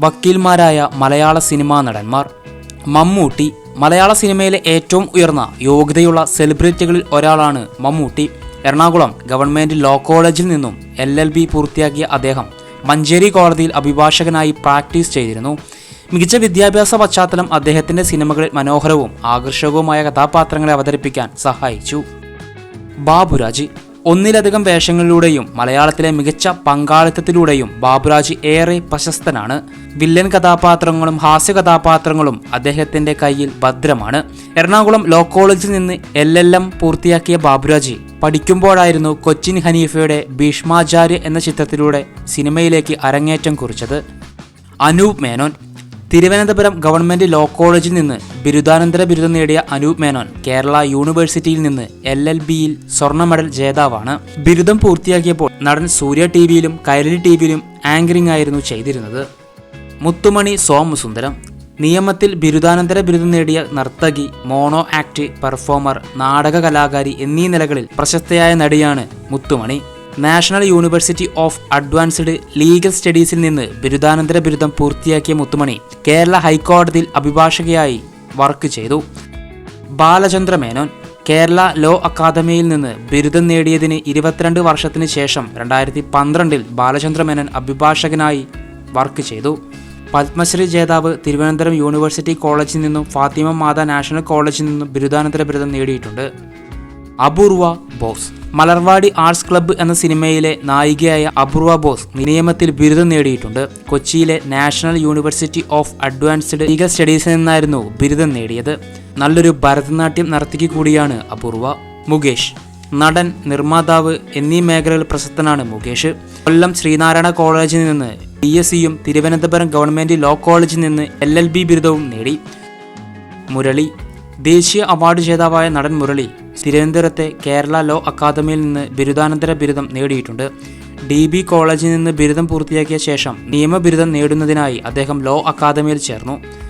വക്കീൽമാരായ മലയാള cinema നടന്മാർ. മമ്മൂട്ടി മലയാള സിനിമയിലെ ഏറ്റവും ഉയർന്ന യോഗ്യതയുള്ള സെലിബ്രിറ്റികളിൽ ഒരാളാണ് മമ്മൂട്ടി. എറണാകുളം ഗവൺമെന്റ് ലോ കോളേജിൽ നിന്നും എൽ എൽ ബി പൂർത്തിയാക്കിയ അദ്ദേഹം മഞ്ചേരി കോടതിയിൽ അഭിഭാഷകനായി പ്രാക്ടീസ് ചെയ്തിരുന്നു. മികച്ച വിദ്യാഭ്യാസ പശ്ചാത്തലം അദ്ദേഹത്തിന്റെ സിനിമകളിൽ മനോഹരവും ആകർഷകവുമായ കഥാപാത്രങ്ങളെ അവതരിപ്പിക്കാൻ സഹായിച്ചു. ബാബുരാജ് ഒന്നിലധികം വേഷങ്ങളിലൂടെയും മലയാളത്തിലെ മികച്ച പങ്കാളിത്തത്തിലൂടെയും ബാബുരാജ് ഏറെ പ്രശസ്തനാണ്. വില്ലൻ കഥാപാത്രങ്ങളും ഹാസ്യ കഥാപാത്രങ്ങളും അദ്ദേഹത്തിന്റെ കയ്യിൽ ഭദ്രമാണ്. എറണാകുളം ലോ കോളേജിൽ നിന്ന് എൽ എൽ എം പൂർത്തിയാക്കിയ ബാബുരാജി പഠിക്കുമ്പോഴായിരുന്നു കൊച്ചിൻ ഹനീഫയുടെ ഭീഷ്മാചാര്യ എന്ന ചിത്രത്തിലൂടെ സിനിമയിലേക്ക് അരങ്ങേറ്റം കുറിച്ചത്. അനൂപ് മേനോൻ തിരുവനന്തപുരം ഗവൺമെന്റ് ലോ കോളേജിൽ നിന്ന് ബിരുദാനന്തര ബിരുദം നേടിയ അനൂപ് മേനോൻ കേരള യൂണിവേഴ്സിറ്റിയിൽ നിന്ന് എൽ എൽ ബിയിൽ സ്വർണ മെഡൽ ജേതാവാണ്. ബിരുദം പൂർത്തിയാക്കിയപ്പോൾ നടൻ സൂര്യ ടി വിയിലും കൈരളി ടി വിയിലും ആങ്കറിംഗ് ആയിരുന്നു ചെയ്തിരുന്നത്. മുത്തുമണി സോമസുന്ദരം. നിയമത്തിൽ ബിരുദാനന്തര ബിരുദം നേടിയ നർത്തകി മോണോ ആക്ട് പെർഫോമർ നാടക കലാകാരി എന്നീ നിലകളിൽ പ്രശസ്തയായ നടിയാണ് Muthumani. National university of advanced legal സ്റ്റഡീസിൽ നിന്ന് ബിരുദാനന്തര ബിരുദം പൂർത്തിയാക്കിയ മുത്തുമണി കേരള ഹൈക്കോടതിയിൽ അഭിഭാഷകയായി വർക്ക് ചെയ്തു. ബാലചന്ദ്ര മേനോൻ കേരള ലോ അക്കാദമിയിൽ നിന്ന് ബിരുദം നേടിയതിന് ഇരുപത്തിരണ്ട് വർഷത്തിന് ശേഷം രണ്ടായിരത്തി പന്ത്രണ്ടിൽ ബാലചന്ദ്ര മേനോൻ അഭിഭാഷകനായി വർക്ക് ചെയ്തു. പത്മശ്രീ ജേതാവ് തിരുവനന്തപുരം യൂണിവേഴ്സിറ്റി കോളേജിൽ നിന്നും ഫാത്തിമ മാതാ നാഷണൽ കോളേജിൽ നിന്നും ബിരുദാനന്തര ബിരുദം നേടിയിട്ടുണ്ട്. അപൂർവ ബോസ് മലർവാടി ആർട്സ് ക്ലബ്ബ് എന്ന സിനിമയിലെ നായികയായ അപൂർവ ബോസ് നിയമത്തിൽ ബിരുദം നേടിയിട്ടുണ്ട്. കൊച്ചിയിലെ national university of advanced legal സ്റ്റഡീസിൽ നിന്നായിരുന്നു ബിരുദം നേടിയത്. നല്ലൊരു ഭരതനാട്യം നർത്തകി കൂടിയാണ് അപൂർവ. മുകേഷ്. നടൻ നിർമ്മാതാവ് എന്നീ മേഖലകൾ പ്രശസ്തനാണ് മുകേഷ്. കൊല്ലം ശ്രീനാരായണ കോളേജിൽ നിന്ന് ബി എസ് സിയും തിരുവനന്തപുരം ഗവൺമെന്റ് ലോ കോളേജിൽ നിന്ന് എൽ എൽ ബി ബിരുദവും നേടി. മുരളി. ദേശീയ അവാർഡ് ജേതാവായ നടൻ മുരളി തിരുവനന്തപുരത്തെ കേരള ലോ അക്കാദമിയിൽ നിന്ന് ബിരുദാനന്തര ബിരുദം നേടിയിട്ടുണ്ട്. ഡി ബി കോളേജിൽ നിന്ന് ബിരുദം പൂർത്തിയാക്കിയ ശേഷം നിയമബിരുദം നേടുന്നതിനായി അദ്ദേഹം ലോ അക്കാദമിയിൽ ചേർന്നു.